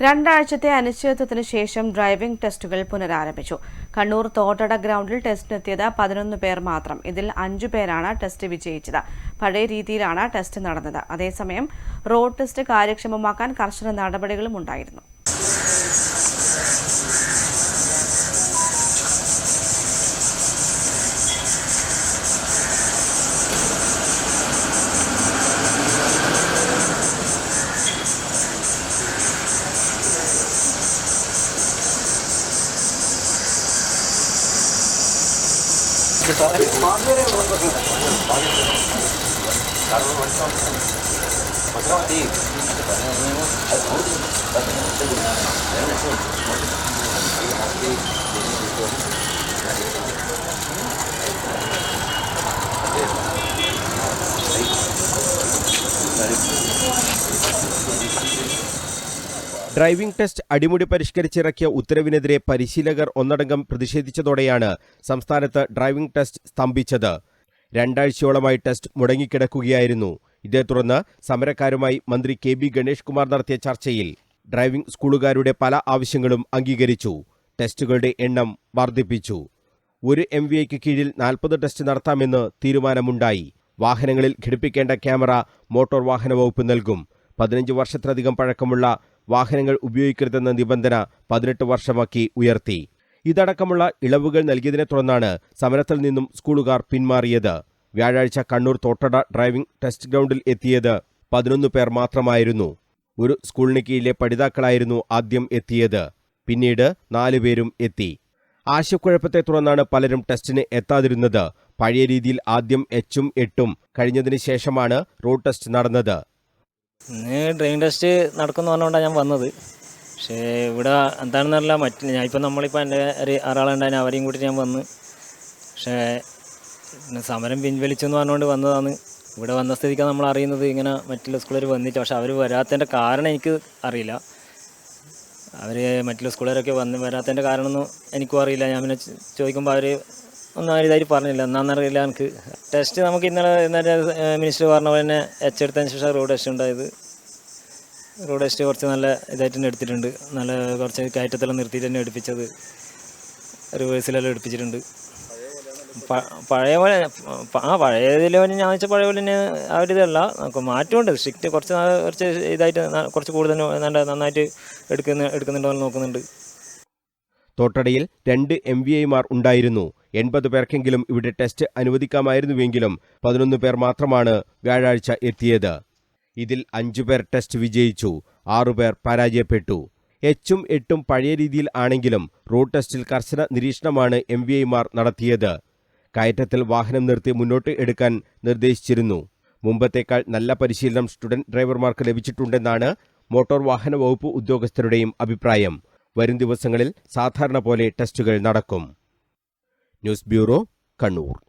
രണ്ടാഴ്ചത്തെ അനിശ്ചിതത്വത്തിന് ശേഷം ഡ്രൈവിംഗ് ടെസ്റ്റുകൾ പുനരാരംഭിച്ചു. കണ്ണൂർ തോട്ടട ഗ്രൗണ്ടിൽ ടെസ്റ്റിനെത്തിയത് പതിനൊന്ന് പേർ മാത്രം. ഇതിൽ അഞ്ചു പേരാണ് ടെസ്റ്റ് വിജയിച്ചത്. പഴയ രീതിയിലാണ് ടെസ്റ്റ് നടന്നത്. അതേസമയം റോഡ് ടെസ്റ്റ് കാര്യക്ഷമമാക്കാൻ കർശന നടപടികളും ഉണ്ടായിരുന്നു. మేము ഡ്രൈവിംഗ് ടെസ്റ്റ് അടിമുടി പരിഷ്കരിച്ചിറക്കിയ ഉത്തരവിനെതിരെ പരിശീലകർ ഒന്നടങ്കം പ്രതിഷേധിച്ചതോടെയാണ് സംസ്ഥാനത്ത് ഡ്രൈവിംഗ് ടെസ്റ്റ് സ്തംഭിച്ചത്. രണ്ടാഴ്ചയോളമായി ടെസ്റ്റ് മുടങ്ങിക്കിടക്കുകയായിരുന്നു. ഇതേ തുടർന്ന് സമരക്കാരുമായി മന്ത്രി കെ ബി ഗണേഷ് കുമാർ നടത്തിയ ചർച്ചയിൽ ഡ്രൈവിംഗ് സ്കൂളുകാരുടെ പല ആവശ്യങ്ങളും അംഗീകരിച്ചു. ടെസ്റ്റുകളുടെ എണ്ണം വർദ്ധിപ്പിച്ചു. ഒരു എം വി ഐക്ക് കീഴിൽ നാൽപ്പത് ടെസ്റ്റ് നടത്താമെന്ന് തീരുമാനമുണ്ടായി. വാഹനങ്ങളിൽ ഘടിപ്പിക്കേണ്ട ക്യാമറ മോട്ടോർ വാഹന വകുപ്പ് നൽകും. പതിനഞ്ച് വർഷത്തിലധികം പഴക്കമുള്ള വാഹനങ്ങൾ ഉപയോഗിക്കരുതെന്ന നിബന്ധന പതിനെട്ട് വർഷമാക്കി ഉയർത്തി. ഇതടക്കമുള്ള ഇളവുകൾ നൽകിയതിനെ തുടർന്നാണ് സമരത്തിൽ നിന്നും സ്കൂളുകാർ പിന്മാറിയത്. വ്യാഴാഴ്ച കണ്ണൂർ തോട്ടട ഡ്രൈവിംഗ് ടെസ്റ്റ് ഗ്രൗണ്ടിൽ എത്തിയത് പതിനൊന്ന് പേർ മാത്രമായിരുന്നു. ഒരു സ്കൂളിന് കീഴിലെ പഠിതാക്കളായിരുന്നു ആദ്യം എത്തിയത്. പിന്നീട് നാലുപേരും എത്തി. ആശയക്കുഴപ്പത്തെ തുടർന്നാണ് പലരും ടെസ്റ്റിന് എത്താതിരുന്നത്. പഴയ രീതിയിൽ ആദ്യം എച്ചും എട്ടും കഴിഞ്ഞതിന് ശേഷമാണ് റോഡ് ടെസ്റ്റ് നടന്നത്. ഇന്ന് ഡ്രൈവിംഗ് ടെസ്റ്റ് നടക്കുമെന്ന് പറഞ്ഞുകൊണ്ടാണ് ഞാൻ വന്നത്. പക്ഷേ ഇവിടെ എന്താണെന്നറിയില്ല മറ്റ് ഞാൻ ഇപ്പം നമ്മളിപ്പോൾ എന്റെ ഒരു ആറാളുണ്ടായിരുന്നു അവരെയും കൂടി ഞാൻ വന്ന്. പക്ഷേ സമരം പിൻവലിച്ചെന്ന് പറഞ്ഞുകൊണ്ട് വന്നതാണ്. ഇവിടെ വന്ന സ്ഥിതിക്കാണ് നമ്മൾ അറിയുന്നത്. ഇങ്ങനെ മറ്റുള്ള സ്കൂളുകാർ വന്നിട്ട് പക്ഷേ അവർ വരാത്തതിന്റെ കാരണം എനിക്ക് അറിയില്ല. അവർ മറ്റുള്ള സ്കൂളുകാരൊക്കെ വന്ന് വരാത്തതിന്റെ കാരണമൊന്നും എനിക്കും അറിയില്ല. ഞാൻ പിന്നെ ചോദിക്കുമ്പോൾ അവർ ഒന്നും ആ ഇതായിട്ട് പറഞ്ഞില്ല. എന്നാന്നറിയില്ല എനിക്ക്. ടെസ്റ്റ് നമുക്ക് ഇന്നലെ ഇന്നലെ മിനിസ്റ്റർ പറഞ്ഞ പോലെ തന്നെ എച്ചെടുത്തതിന് ശേഷം റോഡ് ടെസ്റ്റ് ഉണ്ടായത്. റോഡ് ടെസ്റ്റ് കുറച്ച് നല്ല ഇതായിട്ട് തന്നെ എടുത്തിട്ടുണ്ട്. നല്ല കുറച്ച് കയറ്റത്തെല്ലാം നിർത്തിയിട്ട് തന്നെ എടുപ്പിച്ചത്. റിവേഴ്സിലെല്ലാം എടുപ്പിച്ചിട്ടുണ്ട്. പഴയ പോലെ ആ പഴയതിൽ ഞാൻ വെച്ചാൽ പഴയ പോലെ തന്നെ ആ ഒരു ഇതല്ല. നമുക്ക് മാറ്റമുണ്ട്. സ്ട്രിക്റ്റ് കുറച്ച് കുറച്ച് ഇതായിട്ട് കുറച്ച് കൂടുതൽ നല്ല നന്നായിട്ട് എടുക്കുന്ന എടുക്കുന്നുണ്ടോ എന്ന് നോക്കുന്നുണ്ട്. തോട്ടടയിൽ രണ്ട് എം വി ഐമാർ ഉണ്ടായിരുന്നു. എൺപത് പേർക്കെങ്കിലും ഇവിടെ ടെസ്റ്റ് അനുവദിക്കാമായിരുന്നുവെങ്കിലും പതിനൊന്ന് പേർ മാത്രമാണ് വ്യാഴാഴ്ച എത്തിയത്. ഇതിൽ അഞ്ചു പേർ ടെസ്റ്റ് വിജയിച്ചു ആറുപേർ പരാജയപ്പെട്ടു. എച്ചും എട്ടും പഴയ രീതിയിൽ ആണെങ്കിലും റോഡ് ടെസ്റ്റിൽ കർശന നിരീക്ഷണമാണ് എം വി ഐമാർ നടത്തിയത്. കയറ്റത്തിൽ വാഹനം നിർത്തി മുന്നോട്ട് എടുക്കാൻ നിർദ്ദേശിച്ചിരുന്നു. മുമ്പത്തേക്കാൾ നല്ല പരിശീലനം സ്റ്റുഡന്റ് ഡ്രൈവർമാർക്ക് ലഭിച്ചിട്ടുണ്ടെന്നാണ് മോട്ടോർ വാഹന വകുപ്പ് ഉദ്യോഗസ്ഥരുടെയും അഭിപ്രായം. വരും ദിവസങ്ങളിൽ സാധാരണ പോലെ ടെസ്റ്റുകൾ നടക്കും. News bureau Kannur.